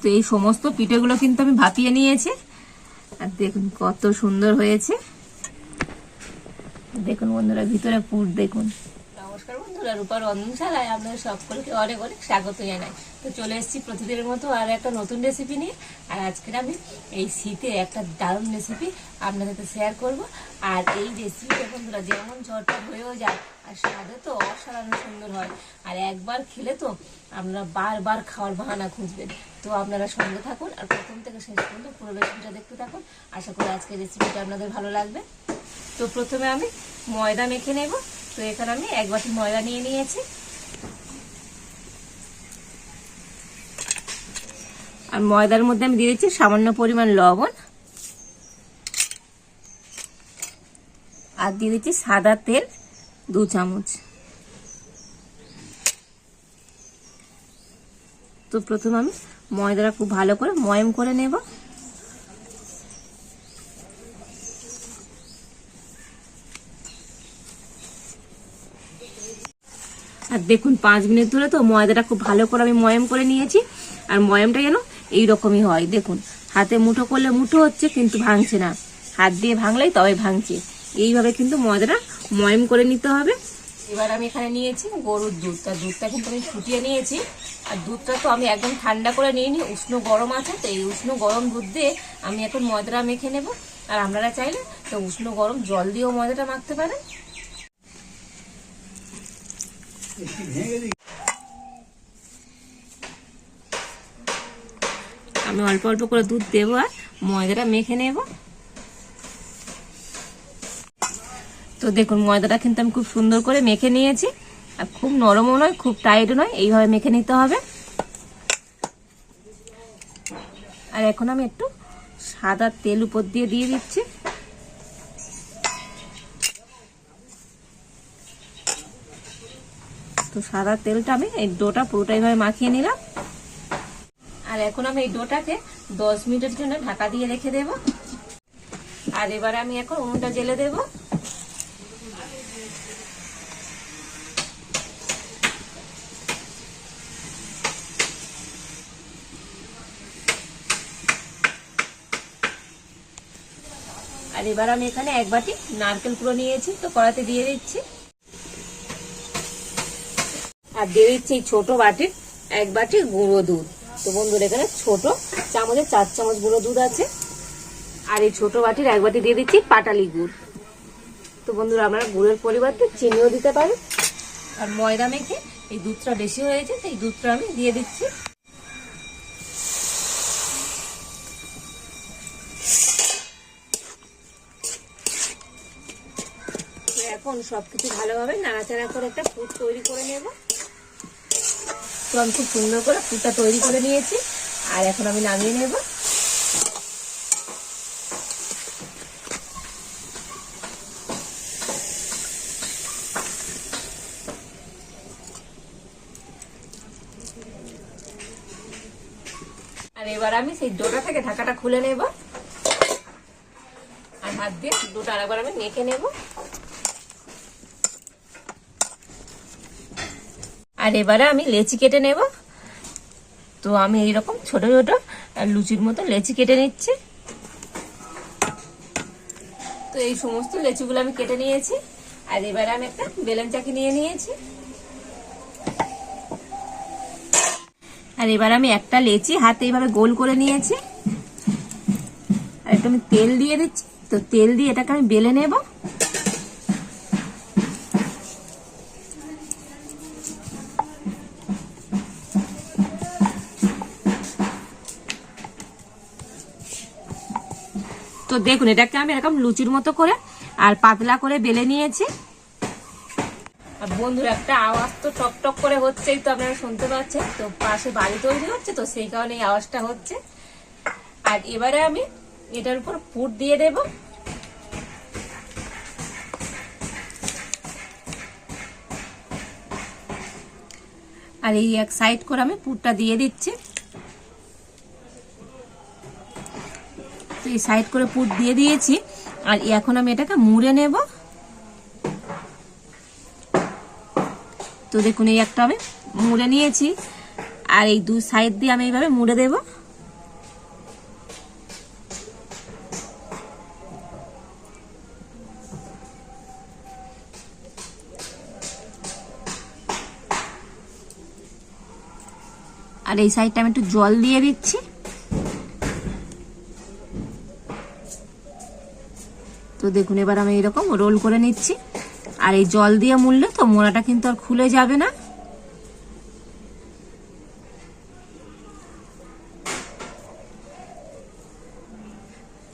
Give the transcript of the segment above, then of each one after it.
তো এই সমস্ত পিঠেগুলো কিন্তু আমি ভাপিয়ে নিয়েছি। আর দেখুন কত সুন্দর হয়েছে। দেখুন বন্ধুরা, ভিতরে পুর দেখুন। বন্ধুরা রূপার রন্ধনশালায় আপনাদের সকলকে অনেক অনেক স্বাগত জানাই। তো চলে এসেছি প্রতিদিনের মতো আর একটা নতুন রেসিপি নিয়ে। আর আজকের আমি এই শীতে একটা দারুণ রেসিপি আপনাদের সাথে শেয়ার করব। আর এই রেসিপিটা বন্ধুরা যেমন ঝটপট হয়েও যায়, আর স্বাদে তো অসাধারণ সুন্দর হয়। আর একবার খেলে তো আপনারা বারবার খাওয়ার বাহানা খুঁজবেন। তো আপনারা সঙ্গে থাকুন আর প্রথম থেকে শেষ পর্যন্ত পুরো রেসিপিটা দেখতে থাকুন। আশা করি আজকের রেসিপিটা আপনাদের ভালো লাগবে। তো প্রথমে আমি ময়দা মেখে নেব। তো এখানে আমি এক বাটি ময়দা নিয়ে নিয়েছি। আর ময়দার মধ্যে আমি দিয়ে দিচ্ছি সামান্য পরিমাণ লবণ। আর দিয়ে দিচ্ছি সাদা তেল, দু চামচ। তো প্রথমে আমি ময়দাটা খুব ভালো করে ময়ম করে নেব। আর দেখুন, পাঁচ মিনিট ধরে তো ময়দাটা খুব ভালো করে আমি ময়ম করে নিয়েছি। আর ময়মটা যেন এইরকমই হয়। দেখুন, হাতে মুঠো করলে মুঠো হচ্ছে, কিন্তু ভাঙছে না। হাত দিয়ে ভাঙলেই তবে ভাঙছে। এইভাবে কিন্তু ময়দাটা ময়ম করে নিতে হবে। এবার আমি এখানে নিয়েছি গরুর দুধ তার দুধটা কিন্তু আমি ফুটিয়ে নিয়েছি। আর দুধটা তো আমি একদম ঠান্ডা করে নিয়ে নিই উষ্ণ গরম আছে, তো এই উষ্ণ গরম দুধ দিয়ে আমি এখন ময়দাটা মেখে নেব। আর আপনারা চাইলে তো উষ্ণ গরম জল দিয়েও ময়দাটা মাখতে পারেন। আমি অল্প অল্প করে দুধ দেবো আর ময়দাটা মেখে নেব। তো দেখুন, ময়দাটা কিন্তু আমি খুব সুন্দর করে মেখে নিয়েছি। আর খুব নরমও নয়, খুব টাইটও নয়, এইভাবে মেখে নিতে হবে। আর এখন আমি একটু সাদা তেল উপর দিয়ে দিয়ে দিচ্ছি। সাদা তেলটা আমি এই ডোটা পুরোটাই ভাবে মাখিয়ে নিলাম। আর এখন আমি এই ডোটাকে দশ মিনিটের জন্য ঢাকা দিয়ে রেখে দেব। আর এবারে আমি এখন উনুনটা জেলে দেব। আর এবার আমি এখানে এক বাটি নারকেল পুরো নিয়েছি, তো কড়াতে দিয়ে দিচ্ছি। আর দিয়ে দিচ্ছি এই ছোট বাটির এক বাটি গুঁড়ো দুধ। তো বন্ধুরা, এখানে ছোট চামচে চার চামচ গুঁড়ো দুধ আছে। আর এই ছোট বাটির এক বাটি দিয়ে দিচ্ছি পাটালি গুড়। তো বন্ধুরা, আপনারা গুড়ের পরিবর্তে চিনিও দিতে পারেন। আর ময়দা মেখে এই দুধটা বেশি হয়েছে এই দুধটা আমি দিয়ে দিচ্ছি। এখন সবকিছু ভালোভাবে নাড়াচাড়া করে একটা ফুড তৈরি করে নেব। তো আমি খুব সুন্দর করে ফুডটা তৈরি করে নিয়েছি। আর এখন আমি নামিয়ে নেব। আর এবার আমি সেই ডোটা থেকে ঢাকাটা খুলে নেব। আর হাত দিয়ে ডোটা আরেকবার আমি মেখে নেব। আর এবারে আমি লেচি কেটে নেব। তো আমি এইরকম ছোট ছোট লুচির মতো লেচি কেটে নিচ্ছি। তো এই সমস্ত লেচিগুলো আমি কেটে নিয়েছি। আর এবারে আমি একটা বেলন চাকি নিয়ে নিয়েছি। আর এবার আমি একটা লেচি হাতে এইভাবে গোল করে নিয়েছি। আর একটু আমি তেল দিয়ে দিচ্ছি। তো তেল দিয়ে এটাকে আমি বেলে নেব। দেখুন, এটাকে আমি এরকম লুচির মতো করে আর পাতলা করে বেলে নিয়েছি। আর বন্ধুরা, একটা আওয়াজ তো টক টক করে হচ্ছেই তো আপনারা শুনতে পাচ্ছেন। তো পাশে বাড়ি তৈরি হচ্ছে, তো সেই কারণে এই আওয়াজটা হচ্ছে। আর এবারে আমি এটার উপর পুর দিয়ে দেব। আর এই এক সাইড করে আমি পুরটা দিয়ে দিচ্ছি। সাইড করে পুট দিয়ে দিয়েছি। আর এখন আমি এটাকে মুড়ে নেব। তো দেখুন, এই একটা আমি মুড়ে নিয়েছি। আর এই দু সাইড দিয়ে আমি এইভাবে মুড়ে দেব। আর এই সাইডটা আমি একটু জল দিয়ে দিচ্ছি। তো দেখুন, এবার আমি এরকম রোল করে নিচ্ছি। আর এই জল দিয়ে মুড়লে তো মোড়াটা কিন্তু আর খুলে যাবে না।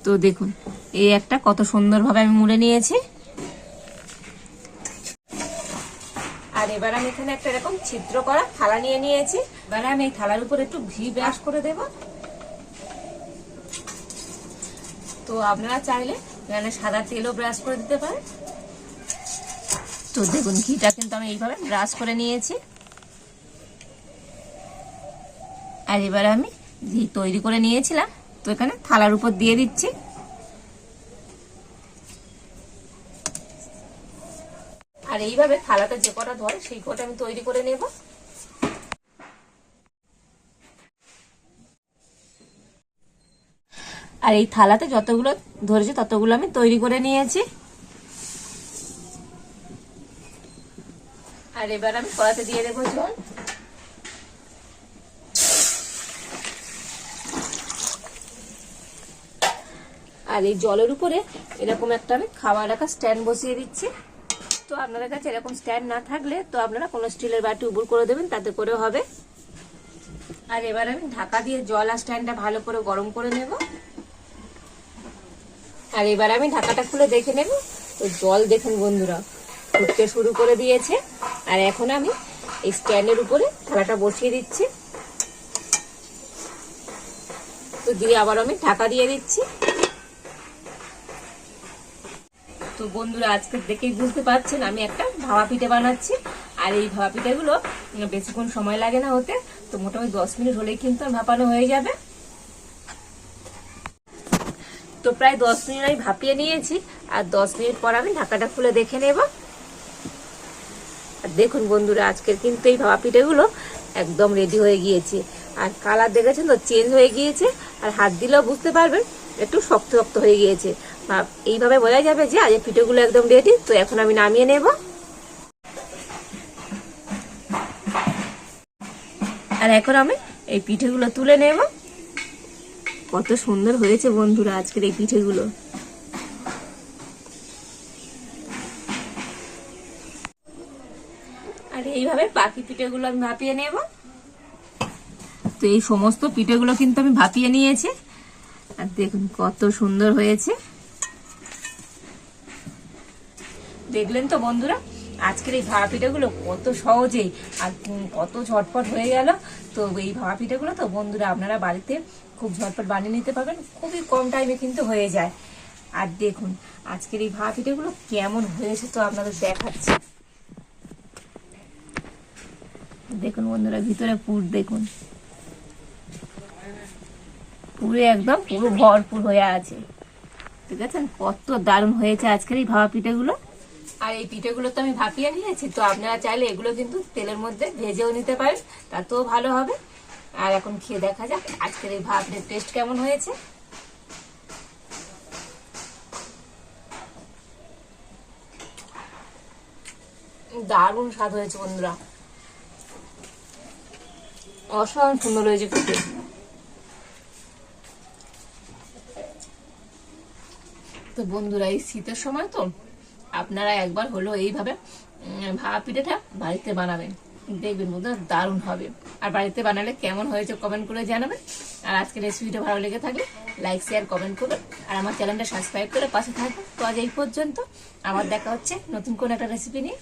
তো দেখুন, এই একটা কত সুন্দরভাবে আমি মুড়ে নিয়েছি। আর এবার আমি এখানে একটা এরকম ছিদ্র করা থালা নিয়ে নিয়েছি। এবার আমি এই থালার উপর একটু ঘি ব্রাশ করে দেব। তো আপনারা চাইলে এখানে সাদা তেলও ব্রাশ করে দিতে পারেন তো দেখুন, ঘিটা কিন্তু আমি এইভাবে ব্রাশ করে নিয়েছি। আর এবার আমি ঘি তৈরি করে নিয়েছিলাম, তো এখানে থালার উপর দিয়ে দিচ্ছি। আর এইভাবে থালাতে যে কটা ধরে সেই কটা আমি তৈরি করে নেব। আর এই থালাতে যতগুলো ধরেছে, ততগুলো আমি তৈরি করে নিয়েছি। আর এবার আমি কড়াতে দিয়ে দেবো জল। আর এই জলের উপরে এরকম একটা আমি খাবার রাখা স্ট্যান্ড বসিয়ে দিচ্ছি। তো আপনাদের কাছে এরকম স্ট্যান্ড না থাকলে তো আপনারা কোনো স্টিলের বাটি উপর করে দেবেন, তাতে করে হবে। আর এবার আমি ঢাকা দিয়ে জল আর স্ট্যান্ডটা ভালো করে গরম করে নেব। আর এবার আমি ঢাকাটা খুলে দেখে নেব। তো জল দেখুন বন্ধুরা, ফুটতে শুরু করে দিয়েছে। আর এখন আমি এই স্ট্যান্ডের উপরে থালাটা বসিয়ে দিচ্ছি। তো দিয়ে আবার আমি ঢাকা দিয়ে দিচ্ছি। তো বন্ধুরা, আজকে দেখেই বুঝতে পারছেন, আমি একটা ভাপা পিঠে বানাচ্ছি। আর এই ভাপা পিঠেগুলো বেশিক্ষণ সময় লাগে না হতে, তো মোটামুটি দশ মিনিট হলেই কিন্তু ভাপানো হয়ে যাবে। তো প্রায় দশ মিনিট আমি ভাপিয়ে নিয়েছি, আর দশ মিনিট পর আমি ঢাকাটা খুলে দেখে নেব। আর দেখুন বন্ধুরা, আজকের কিন্তু এই ভাপা পিঠেগুলো একদম রেডি হয়ে গিয়েছে। আর কালার দেখেছেন তো? চেঞ্জ হয়ে গিয়েছে। আর হাত দিলেও বুঝতে পারবেন, একটু শক্ত শক্ত হয়ে গিয়েছে। এইভাবে বোঝা যাবে যে আজ পিঠেগুলো একদম রেডি তো এখন আমি নামিয়ে নেব। আর এখন আমি এই পিঠেগুলো তুলে নেব। কত সুন্দর হয়েছে বন্ধুরা আজকের এই পিঠেগুলো। আর এইভাবে বাকি পিঠেগুলো আমি ভাপিয়ে নেব। তো এই সমস্ত পিঠেগুলো কিন্তু আমি ভাপিয়ে নিয়েছি। আর দেখুন কত সুন্দর হয়েছে। দেখলেন তো বন্ধুরা? আজকের এই ভাপা পিঠাগুলো কত সহজেই আর কত ঝটপট হয়ে গেল। তো এই ভাপা পিঠাগুলো তো বন্ধুরা আপনারা বাড়িতে খুব ঝটপট বানিয়ে নিতে পারবেন। খুবই কম টাইমে কিন্তু হয়ে যায়। আর দেখুন, আজকের এই ভাপা পিঠাগুলো কেমন হয়েছে তো আপনাদের দেখাচ্ছি। দেখুন বন্ধুরা, ভিতরে পুর দেখুন। পুরো একদম পুরো ভরপুর হয়ে আছে। ঠিক আছে? কত দারুণ হয়েছে আজকের এই ভাপা পিঠেগুলো। আর এই পিঠেগুলো তো আমি ভাপিয়ে নিয়েছি, তো আপনারা চাইলে এগুলো কিন্তু তেলের মধ্যে ভেজেও নিতে পারেন তাতেও ভালো হবে। আর এখন খেয়ে দেখা যাক, আজকের এই ভাপের টেস্ট কেমন হয়েছে। দারুণ স্বাদ হয়েছে বন্ধুরা। অসাধারণ সুন্দর হয়েছে খেতে। তো বন্ধুরা, এই শীতের সময় তো আপনারা একবার হলো এইভাবে ভাপা পিঠেটা বাড়িতে বানাবেন। দেখবেন বন্ধুরা দারুণ হবে। আর বাড়িতে বানালে কেমন হয়েছে কমেন্ট করে জানাবেন। আর আজকের রেসিপিটা ভালো লেগে থাকলে লাইক শেয়ার কমেন্ট করুন আর আমার চ্যানেলটা সাবস্ক্রাইব করে পাশে থাকবেন। তো আজ এই পর্যন্ত আমার দেখা হচ্ছে নতুন কোনো একটা রেসিপি নিয়ে।